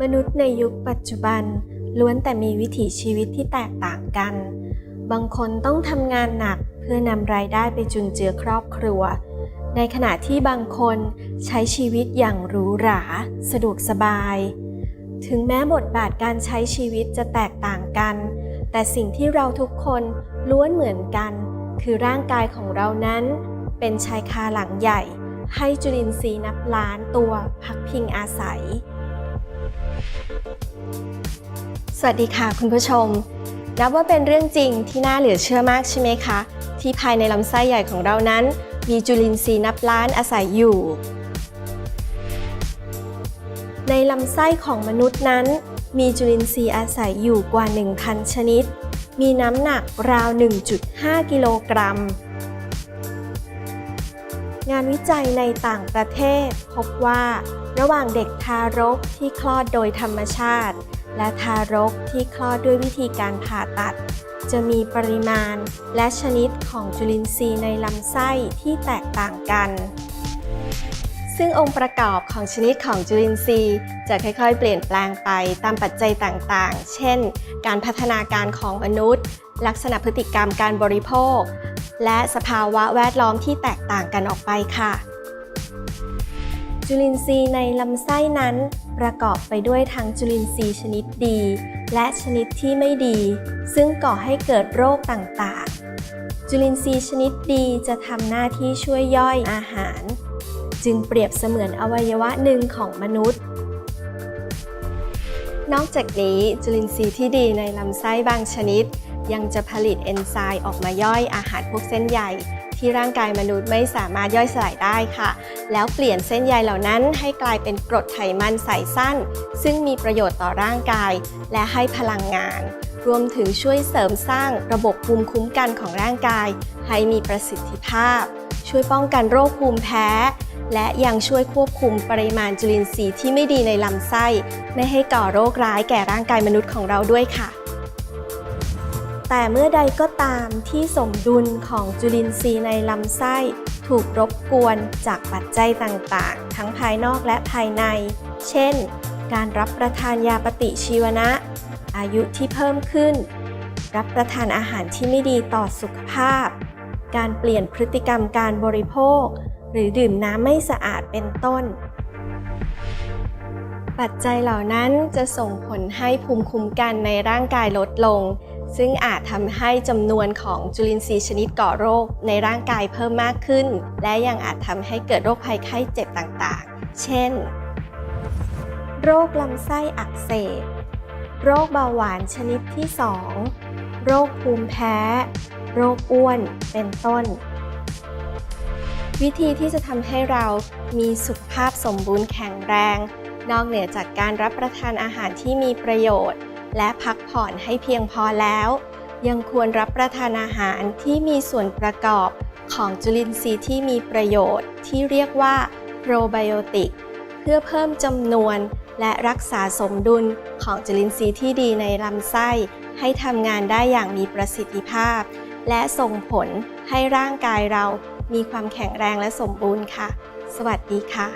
มนุษย์ในยุคปัจจุบัน ล้วนแต่มีวิถีชีวิตที่แตกต่างกัน บางคนต้องทำงานหนักเพื่อนำรายได้ไปจุนเจือครอบครัว ในขณะที่บางคนใช้ชีวิตอย่างหรูหรา สะดวกสบาย ถึงแม้บทบาทการใช้ชีวิตจะแตกต่างกัน แต่สิ่งที่เราทุกคนล้วนเหมือนกัน คือร่างกายของเรานั้น เป็นชายคาหลังใหญ่ให้จุลินทรีย์นับล้านตัวพักพิงอาศัย สวัสดีค่ะคุณผู้ชม นับว่าเป็นเรื่องจริงที่น่าเหลือเชื่อมากใช่ไหมคะ ที่ภายในลำไส้ใหญ่ของเรานั้น มีจุลินทรีย์นับล้านอาศัยอยู่ ในลำไส้ของมนุษย์นั้น มีจุลินทรีย์อาศัยอยู่กว่า 1,000 ชนิด มีน้ำหนักราว 1.5 กิโลกรัม งานวิจัยในต่างประเทศพบว่า ระหว่างเด็กทารกที่คลอดโดยธรรมชาติ และทารกที่คลอดด้วยวิธีการผ่าตัด จะมีปริมาณและชนิดของจุลินทรีย์ในลำไส้ที่แตกต่างกัน ซึ่งองค์ประกอบของชนิดของจุลินทรีย์จะค่อยๆ เปลี่ยนแปลงไปตามปัจจัยต่างๆ เช่น การพัฒนาการของมนุษย์ ลักษณะพฤติกรรมการบริโภค และสภาวะแวดล้อมที่แตกต่างกันออกไปค่ะ จุลินทรีย์ในลำไส้นั้น ประกอบไปด้วยทั้งจุลินทรีย์ชนิดดี และชนิดที่ไม่ดี ซึ่งก่อให้เกิดโรคต่างๆ จุลินทรีย์ชนิดดีจะทำหน้าที่ช่วยย่อยอาหาร จึงเปรียบเสมือนอวัยวะหนึ่งของมนุษย์ นอกจากนี้จุลินทรีย์ที่ดีในลำไส้บางชนิด ยังจะผลิตเอนไซม์ออกมาย่อยอาหารพวกเส้นใย ที่ร่างกายมนุษย์ไม่สามารถย่อยสลายได้ค่ะ แล้วเปลี่ยนเส้นใยเหล่านั้นให้กลายเป็นกรดไขมันสายสั้น ซึ่งมีประโยชน์ต่อร่างกาย และให้พลังงาน รวมถึงช่วยเสริมสร้างระบบภูมิคุ้มกันของร่างกาย ให้มีประสิทธิภาพ ช่วยป้องกันโรคภูมิแพ้ และยังช่วยควบคุมปริมาณจุลินทรีย์ที่ไม่ดีในลำไส้ ไม่ให้ก่อโรคร้ายแก่ร่างกายมนุษย์ของเราด้วยค่ะ แต่เมื่อใดก็ตามที่สมดุลของจุลินทรีย์ในลำไส้ถูกรบกวนจากปัจจัยต่างๆ ทั้งภายนอกและภายใน เช่น การรับประทานยาปฏิชีวนะ อายุที่เพิ่มขึ้น รับประทานอาหารที่ไม่ดีต่อสุขภาพ การเปลี่ยนพฤติกรรมการบริโภค หรือดื่มน้ำไม่สะอาดเป็นต้น ปัจจัยเหล่านั้นจะส่งผลให้ภูมิคุ้มกันในร่างกายลดลง ซึ่งอาจทำให้จำนวนของจุลินทรีย์ชนิดก่อโรคในร่างกายเพิ่มมากขึ้น และยังอาจทำให้เกิดโรคภัยไข้เจ็บต่างๆ เช่น โรคลำไส้อักเสบ โรคเบาหวานชนิดที่ 2 โรคภูมิแพ้ โรคอ้วน เป็นต้นวิธีที่จะทำให้เรามีสุขภาพสมบูรณ์แข็งแรง นอกเหนือจากการรับประทานอาหารที่มีประโยชน์ และพักผ่อนให้เพียงพอแล้ว ยังควรรับประทานอาหารที่มีส่วนประกอบของจุลินทรีย์ที่มีประโยชน์ ที่เรียกว่าโปรไบโอติก เพื่อเพิ่มจำนวนและรักษาสมดุลของจุลินทรีย์ที่ดีในลำไส้ ให้ทำงานได้อย่างมีประสิทธิภาพ และส่งผลให้ร่างกายเรามีความแข็งแรงและสมบูรณ์ค่ะ สวัสดีค่ะ